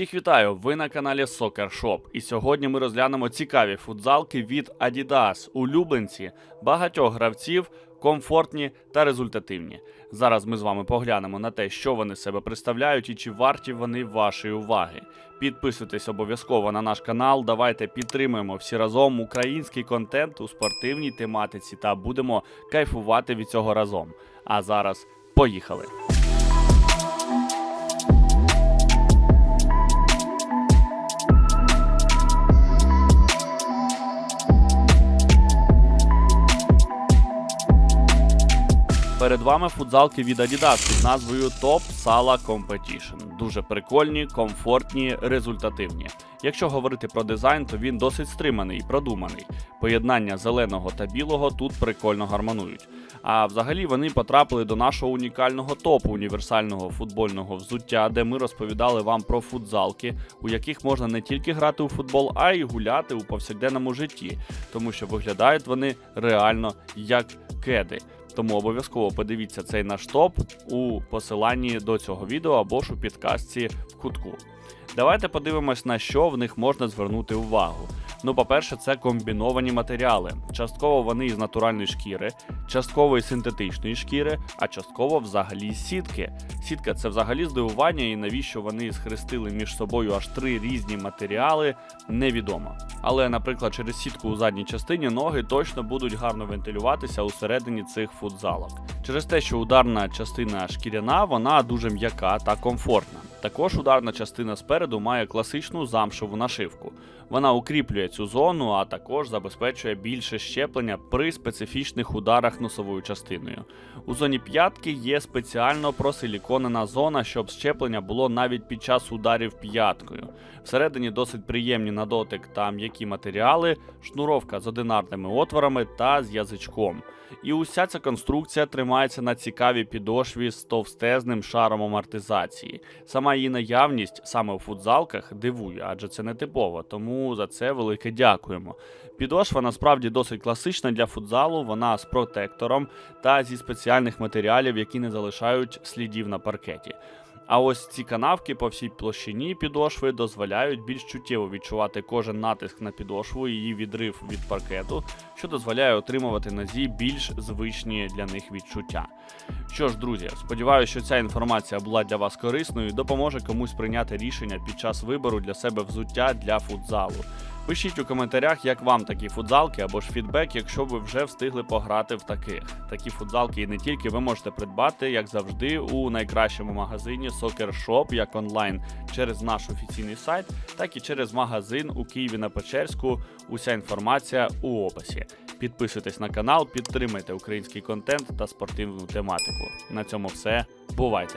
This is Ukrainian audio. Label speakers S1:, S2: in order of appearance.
S1: Всіх вітаю! Ви на каналі Soccer Shop. І сьогодні ми розглянемо цікаві футзалки від Adidas, улюбленці багатьох гравців, комфортні та результативні. Зараз ми з вами поглянемо на те, що вони себе представляють і чи варті вони вашої уваги. Підписуйтесь обов'язково на наш канал. Давайте підтримуємо всі разом український контент у спортивній тематиці та будемо кайфувати від цього разом. А зараз поїхали! Перед вами футзалки від Adidas під назвою Top Sala Competition. Дуже прикольні, комфортні, результативні. Якщо говорити про дизайн, то він досить стриманий і продуманий. Поєднання зеленого та білого тут прикольно гармонують. А взагалі вони потрапили до нашого унікального топу універсального футбольного взуття, де ми розповідали вам про футзалки, у яких можна не тільки грати у футбол, а й гуляти у повсякденному житті, тому що виглядають вони реально як кеди. Тому обов'язково подивіться цей наш топ у посиланні до цього відео або ж у підказці в кутку. Давайте подивимось, на що в них можна звернути увагу. Ну, по-перше, це комбіновані матеріали. Частково вони із натуральної шкіри, частково із синтетичної шкіри, а частково взагалі сітки. Сітка це взагалі здивування, і навіщо вони схрестили між собою аж три різні матеріали, невідомо. Але, наприклад, через сітку у задній частині ноги точно будуть гарно вентилюватися усередині цих футзалок. Через те, що ударна частина шкіряна, вона дуже м'яка та комфортна. Також ударна частина спереду має класичну замшеву нашивку. Вона укріплює цю зону, а також забезпечує більше щеплення при специфічних ударах носовою частиною. У зоні п'ятки є спеціально просиліконена зона, щоб щеплення було навіть під час ударів п'яткою. Всередині досить приємні на дотик та м'які матеріали, шнуровка з одинарними отворами та з язичком. І уся ця конструкція тримається на цікавій підошві з товстезним шаром амортизації. Сама її наявність саме у футзалках дивує, адже це не типово, тому за це велике дякуємо. Підошва насправді досить класична для футзалу, вона з протектором та зі спеціальних матеріалів, які не залишають слідів на паркеті. А ось ці канавки по всій площині підошви дозволяють більш чуттєво відчувати кожен натиск на підошву її відрив від паркету, що дозволяє отримувати нозі більш звичні для них відчуття. Що ж, друзі, сподіваюся, що ця інформація була для вас корисною і допоможе комусь прийняти рішення під час вибору для себе взуття для футзалу. Пишіть у коментарях, як вам такі футзалки або ж фідбек, якщо ви вже встигли пограти в таких. Такі футзалки і не тільки ви можете придбати, як завжди, у найкращому магазині Soccer Shop, як онлайн через наш офіційний сайт, так і через магазин у Києві на Печерську. Уся інформація у описі. Підписуйтесь на канал, підтримайте український контент та спортивну тематику. На цьому все. Бувайте!